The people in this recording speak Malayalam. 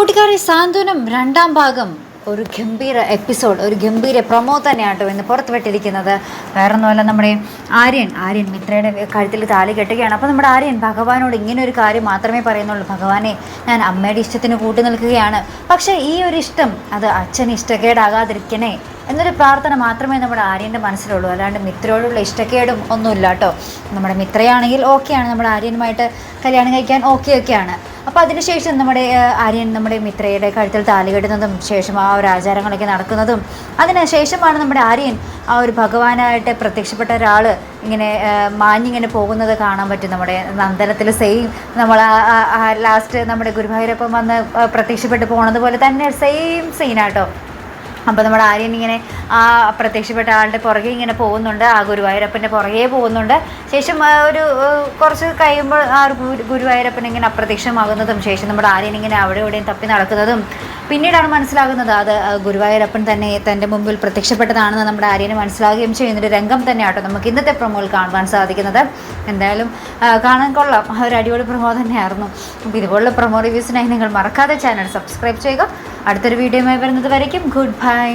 കൂട്ടുകാരി സാന്ത്വനം രണ്ടാം ഭാഗം ഒരു ഗംഭീര എപ്പിസോഡ് ഒരു ഗംഭീര പ്രൊമോ തന്നെയാട്ടോ ഇന്ന് പുറത്തുവിട്ടിരിക്കുന്നത്. വേറെ ഒന്നുമല്ല നമ്മുടെ ആര്യൻ ആര്യൻ മിത്രയുടെ കഴുത്തിൽ താലി കെട്ടുകയാണ്. അപ്പോൾ നമ്മുടെ ആര്യൻ ഭഗവാനോട് ഇങ്ങനെ ഒരു കാര്യം മാത്രമേ പറയുന്നുള്ളൂ. ഭഗവാനെ ഞാൻ അമ്മയുടെ ഇഷ്ടത്തിന് കൂട്ടി നിൽക്കുകയാണ്. പക്ഷേ ഈ ഒരു ഇഷ്ടം അത് അച്ഛന് ഇഷ്ടക്കേടാകാതിരിക്കണേ എന്നൊരു പ്രാർത്ഥന മാത്രമേ നമ്മുടെ ആര്യന്റെ മനസ്സിലുള്ളൂ. അല്ലാണ്ട് മിത്രയോടുള്ള ഇഷ്ടക്കേടും ഒന്നുമില്ല കേട്ടോ. നമ്മുടെ മിത്രയാണെങ്കിൽ ഓക്കെയാണ്. നമ്മുടെ ആര്യനുമായിട്ട് കല്യാണം കഴിക്കാൻ ഓക്കെ ഒക്കെയാണ്. അപ്പോൾ അതിനുശേഷം നമ്മുടെ ആര്യൻ നമ്മുടെ മിത്രയുടെ കഴുത്തിൽ താലി കെട്ടുന്നതും ശേഷം ആ ഒരു ആചാരങ്ങളൊക്കെ നടക്കുന്നതും അതിനുശേഷമാണ് നമ്മുടെ ആര്യൻ ആ ഒരു ഭഗവാനായിട്ട് പ്രത്യക്ഷപ്പെട്ട ഒരാൾ ഇങ്ങനെ മാഞ്ഞിങ്ങനെ പോകുന്നത് കാണാൻ പറ്റും. നമ്മുടെ നന്ദനത്തിൽ സെയിം നമ്മൾ ലാസ്റ്റ് നമ്മുടെ ഗുരുവായൂരപ്പം വന്ന് പ്രത്യക്ഷപ്പെട്ട് പോണത് പോലെ തന്നെ സെയിം സീനാട്ടോ അപ്പോൾ നമ്മുടെ ആര്യൻ ഇങ്ങനെ ആ പ്രത്യക്ഷപ്പെട്ട ആളുടെ പുറകെ ഇങ്ങനെ പോകുന്നുണ്ട് ആ ഗുരുവായൂരപ്പന്റെ പുറകെ പോകുന്നുണ്ട്. ശേഷം ഒരു കുറച്ച് കഴിയുമ്പോൾ ആ ഗുരുവായൂരപ്പൻ ഇങ്ങനെ അപ്രത്യക്ഷമാകുന്നതും ശേഷം നമ്മുടെ ആര്യൻ ഇങ്ങനെ അവിടെ ഇവിടെയും തപ്പി നടക്കുന്നതും പിന്നീടാണ് മനസ്സിലാകുന്നത് അത് ഗുരുവായൂരപ്പൻ തന്നെ തന്റെ മുമ്പിൽ പ്രത്യക്ഷപ്പെട്ടതാണെന്ന് നമ്മുടെ ആര്യനെ മനസ്സിലാകുകയും ചെയ്യുന്നൊരു രംഗം തന്നെയാട്ടോ നമുക്ക് ഇന്നത്തെ പ്രൊമോയിൽ കാണുവാൻ സാധിക്കുന്നത്. എന്തായാലും കാണാൻ കൊള്ളാം. ഒരു അടിപൊളി പ്രൊമോ തന്നെയായിരുന്നു. അപ്പോൾ ഇതുപോലുള്ള പ്രൊമോ റിവ്യൂസിനായി നിങ്ങൾ മറക്കാതെ ചാനൽ സബ്സ്ക്രൈബ് ചെയ്യുക. അടുത്തൊരു വീഡിയോയുമായി വരുന്നത് വരയ്ക്കും. Good bye.